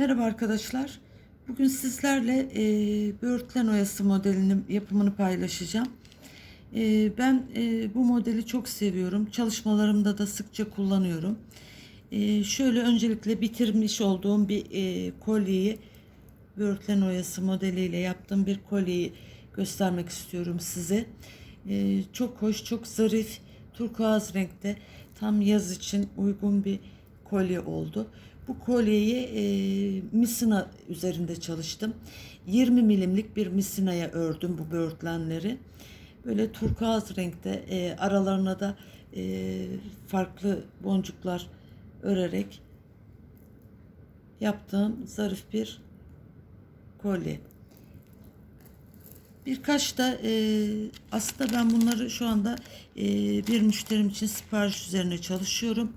Merhaba arkadaşlar. Bugün sizlerle e, böğürtlen oyası modelinin yapımını paylaşacağım. E, ben e, bu modeli çok seviyorum. Çalışmalarımda da sıkça kullanıyorum. E, şöyle öncelikle bitirmiş olduğum bir e, kolyeyi böğürtlen oyası modeliyle yaptığım bir kolyeyi göstermek istiyorum size. E, çok hoş, çok zarif, turkuaz renkte tam yaz için uygun bir kolye oldu. Bu kolyeyi e, misina üzerinde çalıştım. 20 milimlik bir misinaya ördüm bu böğürtlenleri. Böyle turkuaz renkte e, aralarına da e, farklı boncuklar örerek yaptığım zarif bir kolye. Birkaç da e, aslında ben bunları şu anda e, bir müşterim için sipariş üzerine çalışıyorum.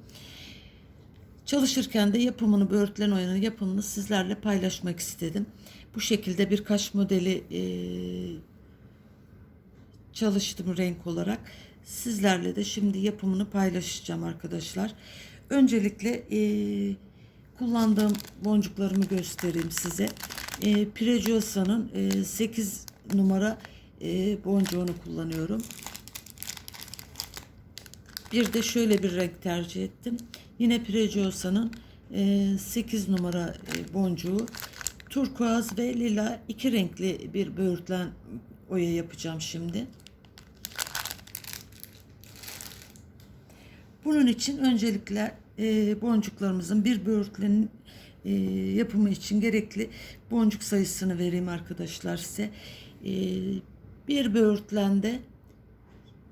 Çalışırken de yapımını, böğürtlen oyunun yapımını sizlerle paylaşmak istedim. Bu şekilde birkaç modeli e, çalıştım renk olarak. Sizlerle de şimdi yapımını paylaşacağım arkadaşlar. Öncelikle e, kullandığım boncuklarımı göstereyim size. E, Preciossa'nın e, 8 numara e, boncuğunu kullanıyorum. Bir de şöyle bir renk tercih ettim. Yine Preciossa'nın 8 numara e, boncuğu. Turkuaz ve lila iki renkli bir böğürtlen oya yapacağım şimdi. Bunun için öncelikle e, boncuklarımızın bir böğürtlenin e, yapımı için gerekli boncuk sayısını vereyim arkadaşlar size. Bir böğürtlende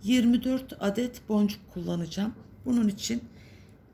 24 adet boncuk kullanacağım. Bunun için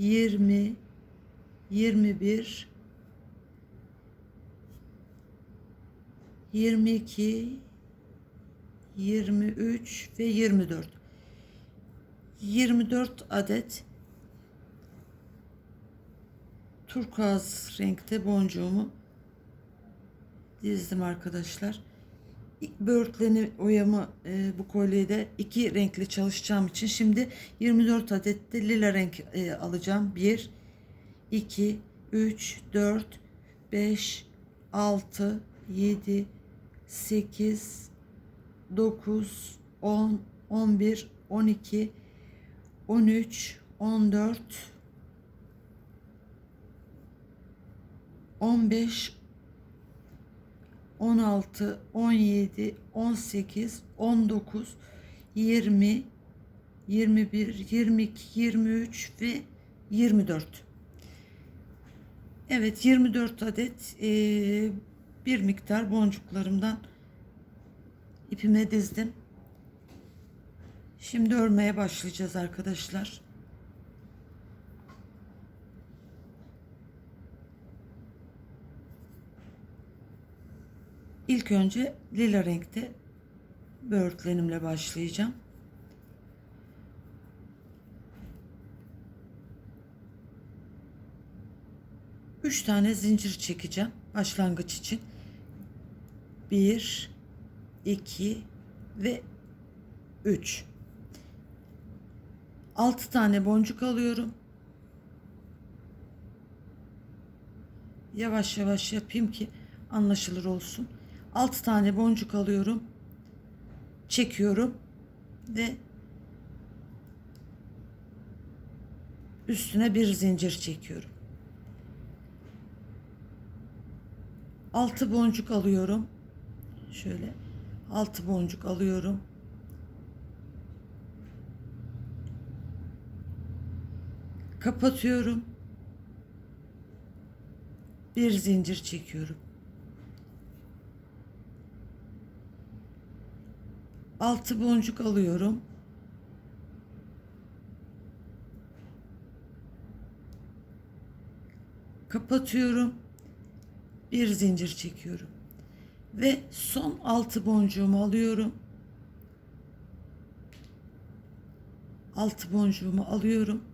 20 21 22 23 ve 24 24 adet turkuaz renkte boncuğumu dizdim arkadaşlar böğürtleni oyamı e, bu kolyede iki renkli çalışacağım için şimdi 24 adet de lila renk e, alacağım. 1 2 3 4 5 6 7 8 9 10 11 12 13 14 15 16, 17, 18, 19, 20, 21, 22, 23 ve 24. Evet 24 adet e, bir miktar boncuklarımdan ipime dizdim. Şimdi örmeye başlayacağız arkadaşlar. İlk önce lila renkte böğürtlenimle başlayacağım. Üç tane zincir çekeceğim başlangıç için. Bir, iki ve üç. Altı tane boncuk alıyorum. Yavaş yavaş yapayım ki anlaşılır olsun. 6 tane boncuk alıyorum. Çekiyorum ve üstüne bir zincir çekiyorum. 6 boncuk alıyorum. Şöyle 6 boncuk alıyorum. Kapatıyorum. Bir zincir çekiyorum. Altı boncuk alıyorum. Kapatıyorum. bir zincir çekiyorum ve son altı boncuğumu alıyorum altı boncuğumu alıyorum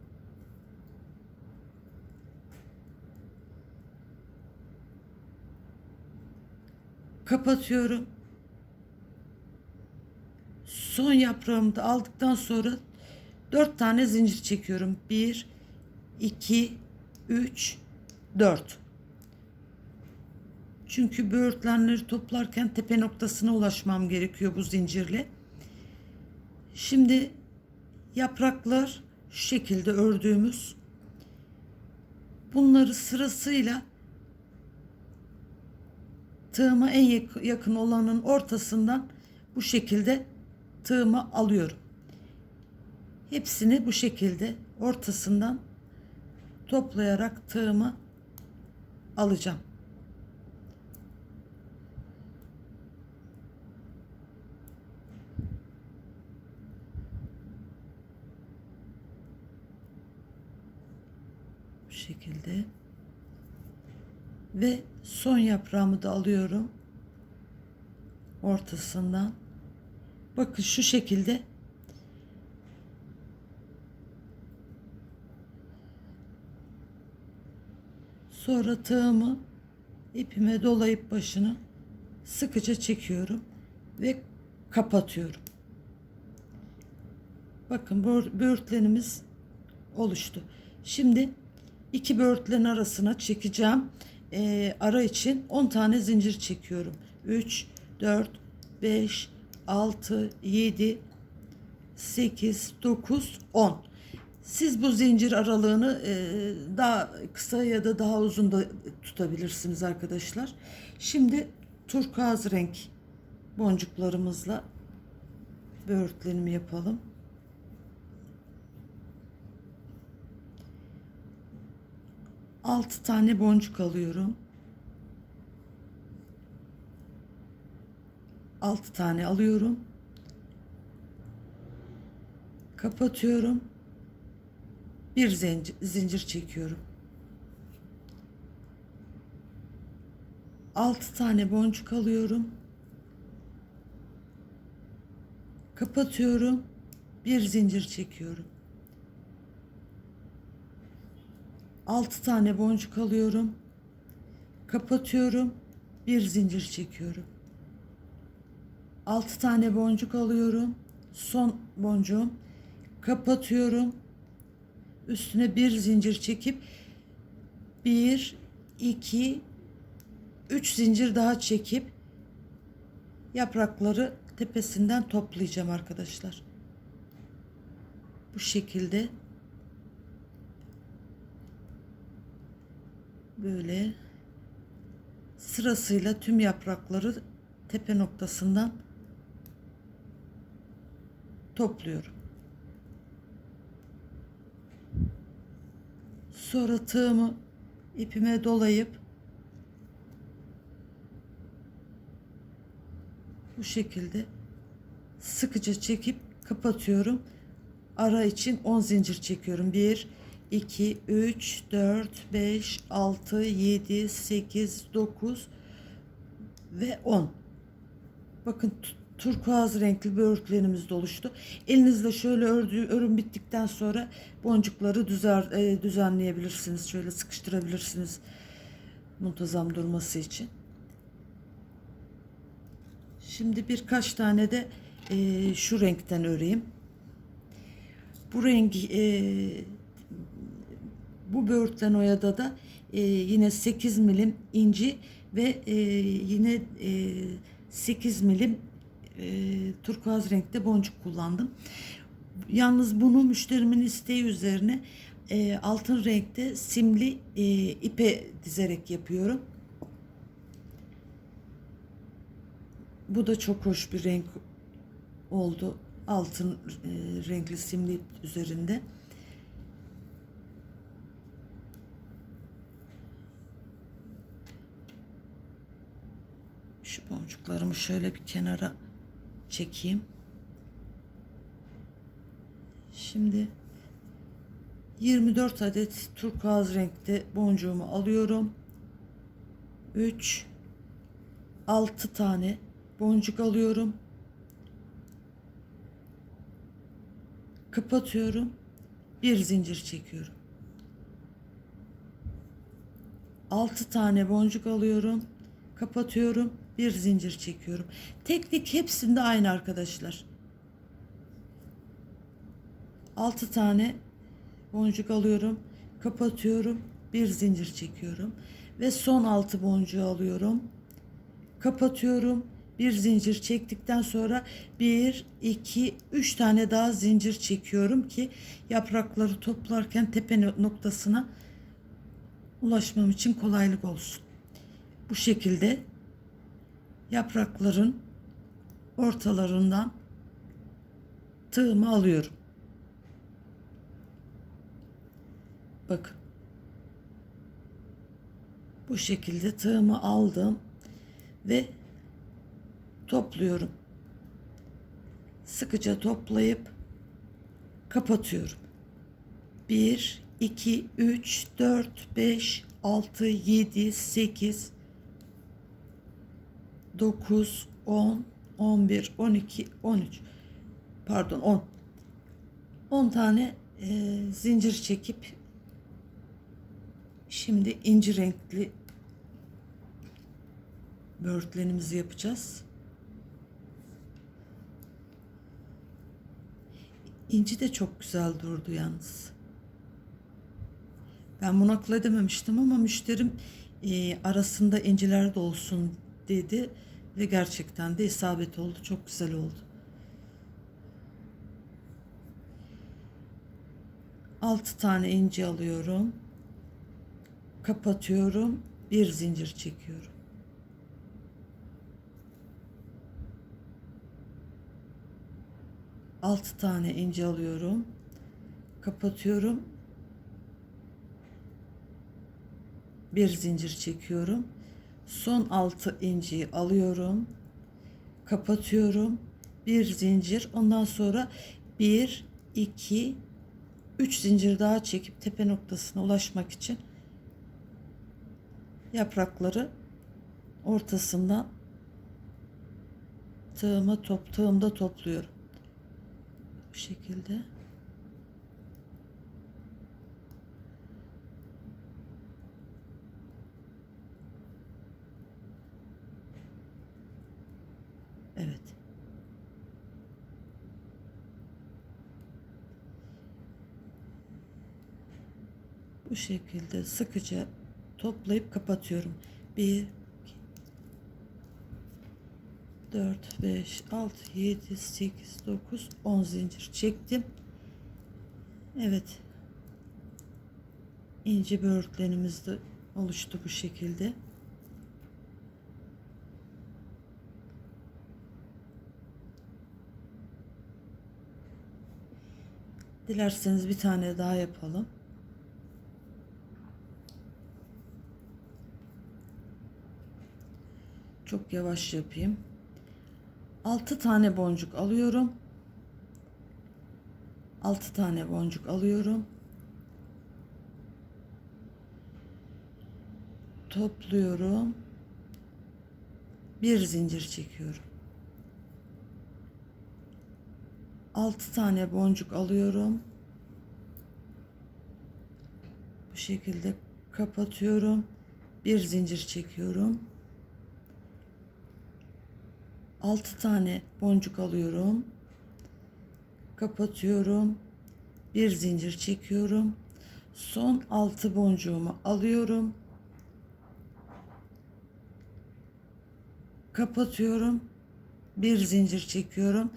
kapatıyorum son yaprağımı da aldıktan sonra dört tane zincir çekiyorum. Bir, iki, üç, dört. Çünkü böğürtlenleri toplarken tepe noktasına ulaşmam gerekiyor bu zincirle. Şimdi yapraklar şu şekilde ördüğümüz bunları sırasıyla tığıma en yak- yakın olanın ortasından bu şekilde tığımı alıyorum. Hepsini bu şekilde ortasından toplayarak tığımı alacağım. Bu şekilde ve son yaprağımı da alıyorum ortasından bakın şu şekilde. Sonra tığımı ipime dolayıp başını sıkıca çekiyorum ve kapatıyorum. Bakın böğür- böğürtlenimiz oluştu. Şimdi iki böğürtlen arasına çekeceğim. Ee, ara için 10 tane zincir çekiyorum. 3 4 5 6 7 8 9 10 siz bu zincir aralığını e, daha kısa ya da daha uzun da tutabilirsiniz arkadaşlar. Şimdi turkuaz renk boncuklarımızla böğürtlenimi yapalım. Altı tane boncuk alıyorum. Altı tane alıyorum. Kapatıyorum. Bir zincir, zincir çekiyorum. Altı tane boncuk alıyorum. Kapatıyorum. Bir zincir çekiyorum. 6 tane boncuk alıyorum. Kapatıyorum. Bir zincir çekiyorum. 6 tane boncuk alıyorum. Son boncuğum. Kapatıyorum. Üstüne bir zincir çekip 1 2 3 zincir daha çekip yaprakları tepesinden toplayacağım arkadaşlar. Bu şekilde böyle sırasıyla tüm yaprakları tepe noktasından topluyorum. Sonra tığımı ipime dolayıp bu şekilde sıkıca çekip kapatıyorum. Ara için 10 zincir çekiyorum. 1 2 3 4 5 6 7 8 9 ve 10. Bakın turkuaz renkli bir örtülerimiz de. Elinizle şöyle ördüğü örüm bittikten sonra boncukları düzer, e, düzenleyebilirsiniz. Şöyle sıkıştırabilirsiniz muntazam durması için. Şimdi birkaç tane de e, şu renkten öreyim. Bu rengi e, bu böğürtlen oyada da e, yine 8 milim inci ve e, yine e, 8 milim e, turkuaz renkte boncuk kullandım. Yalnız bunu müşterimin isteği üzerine e, altın renkte simli e, ipe dizerek yapıyorum. Bu da çok hoş bir renk oldu. Altın e, renkli simli ip üzerinde. Şu boncuklarımı şöyle bir kenara çekeyim. Şimdi 24 adet turkuaz renkte boncuğumu alıyorum 3 6 tane boncuk alıyorum. Kapatıyorum. Bir zincir çekiyorum. 6 tane boncuk alıyorum. Kapatıyorum. Bir zincir çekiyorum. Teknik hepsinde aynı arkadaşlar. 6 tane boncuk alıyorum. Kapatıyorum. Bir zincir çekiyorum. Ve son 6 boncuğu alıyorum. Kapatıyorum. Bir zincir çektikten sonra 1, 2, 3 tane daha zincir çekiyorum ki yaprakları toplarken tepe noktasına ulaşmam için kolaylık olsun. Bu şekilde yaprakların ortalarından tığımı alıyorum. Bakın. Bu şekilde tığımı aldım ve topluyorum. Sıkıca toplayıp kapatıyorum. 1 2 3 4 5 6 7 8 9 10 11 12 13 pardon 10 10 tane e, zincir çekip şimdi inci renkli böğürtlenimizi yapacağız. İnci de çok güzel durdu yalnız. Ben bunu akıl edememiştim ama müşterim e, arasında inciler de olsun dedi ve gerçekten de isabet oldu. Çok güzel oldu. Altı tane inci alıyorum. Kapatıyorum. Bir zincir çekiyorum. Altı tane inci alıyorum. Kapatıyorum. Bir zincir çekiyorum. Son altı inciyi alıyorum. Kapatıyorum. Bir zincir. Ondan sonra bir, iki, üç zincir daha çekip tepe noktasına ulaşmak için yaprakları ortasından tığıma top tığımda topluyorum. Bu şekilde. Evet. Bu şekilde sıkıca toplayıp kapatıyorum. 1 4 5 6 7 8 9 10 zincir çektim. Evet. ince böğürtlenimiz de oluştu bu şekilde. Dilerseniz bir tane daha yapalım. Çok yavaş yapayım. 6 tane boncuk alıyorum. 6 tane boncuk alıyorum. Topluyorum. Bir zincir çekiyorum. 6 tane boncuk alıyorum. Bu şekilde kapatıyorum. Bir zincir çekiyorum. 6 tane boncuk alıyorum. Kapatıyorum. Bir zincir çekiyorum. Son 6 boncuğumu alıyorum. Kapatıyorum. Bir zincir çekiyorum.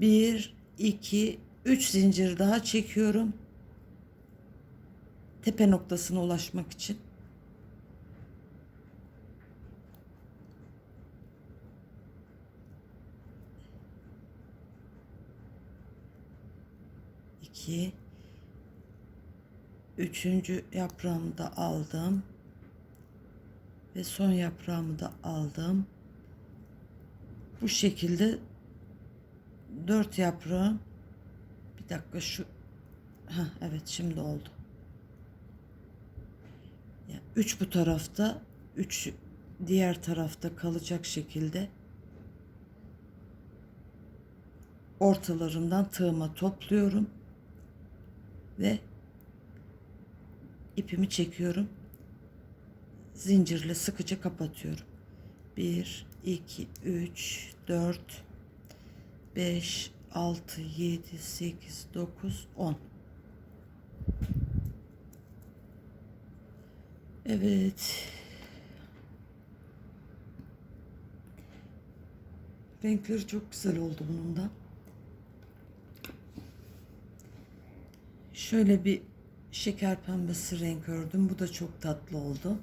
1 2 3 zincir daha çekiyorum. Tepe noktasına ulaşmak için. 2 üçüncü yaprağımı da aldım ve son yaprağımı da aldım. Bu şekilde dört yaprağım bir dakika şu ha evet şimdi oldu. Yani bu tarafta üç diğer tarafta kalacak şekilde ortalarından tığıma topluyorum ve ipimi çekiyorum. Zincirle sıkıca kapatıyorum. 1 2 3 4 5 6 7 8 9 10 Evet. Renkleri çok güzel oldu bunun da. Şöyle bir şeker pembesi renk ördüm. Bu da çok tatlı oldu.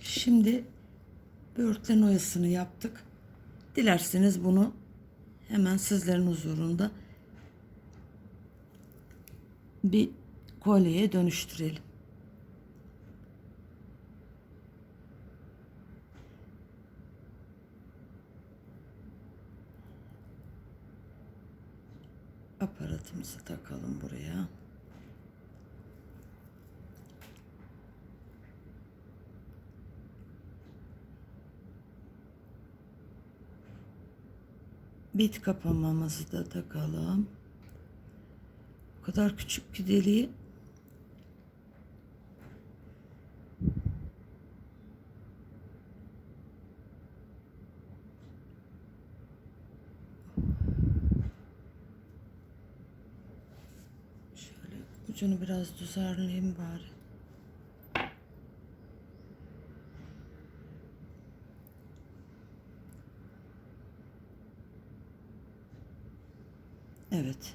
Şimdi böğürtlen oyasını yaptık. Dilerseniz bunu hemen sizlerin huzurunda bir kolyeye dönüştürelim. Aparatımızı takalım buraya. Bit kapamamızı da takalım. O kadar küçük ki deliği. Şöyle ucunu biraz düzenleyeyim bari. Evet.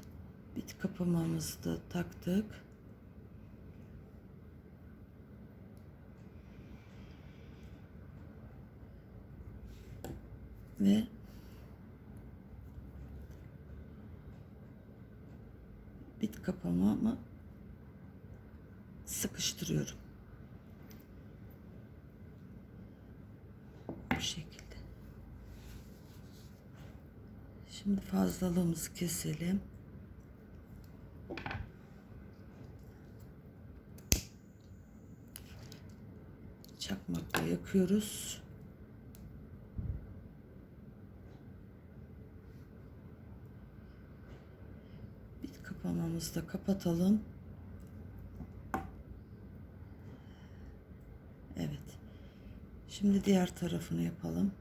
Bit kapamamızı da taktık. Ve bit kapamamı sıkıştırıyorum. Bu şekilde. Şimdi fazlalığımızı keselim. Çakmakla yakıyoruz. Bit kapamamızı da kapatalım. Evet. Şimdi diğer tarafını yapalım.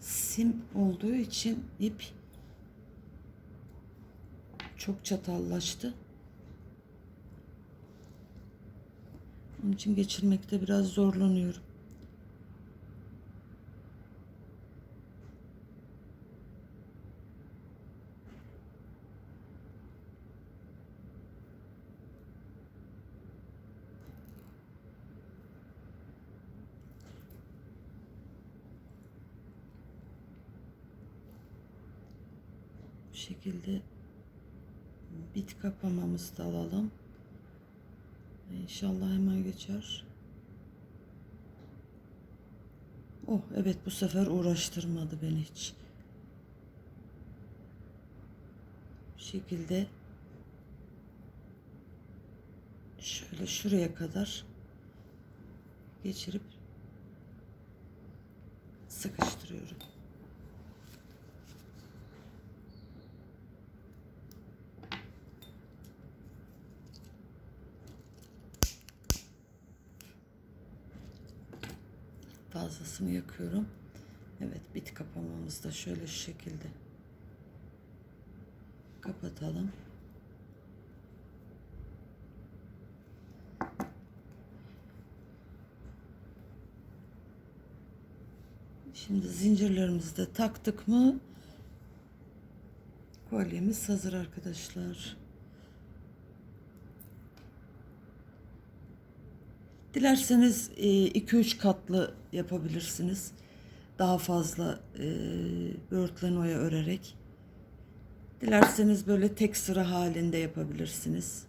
sim olduğu için ip çok çatallaştı. Onun için geçirmekte biraz zorlanıyorum. Bu şekilde bit kapamamızı da alalım. İnşallah hemen geçer. Oh evet bu sefer uğraştırmadı beni hiç. Bu şekilde şöyle şuraya kadar geçirip fazlasını yakıyorum. Evet bit kapamamızı da şöyle şu şekilde kapatalım. Şimdi zincirlerimizi de taktık mı kolyemiz hazır arkadaşlar. Dilerseniz 2-3 katlı yapabilirsiniz. Daha fazla e, böğürtlen oya örerek. Dilerseniz böyle tek sıra halinde yapabilirsiniz.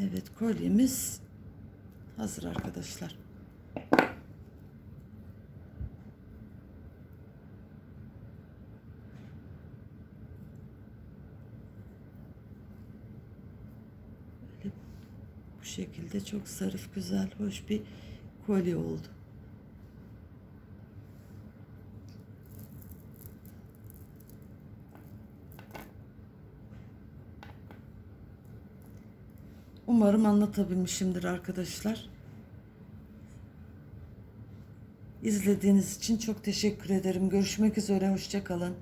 Evet kolyemiz hazır arkadaşlar. Böyle bu şekilde çok zarif, güzel, hoş bir kolye oldu. Umarım anlatabilmişimdir arkadaşlar. İzlediğiniz için çok teşekkür ederim. Görüşmek üzere, hoşça kalın.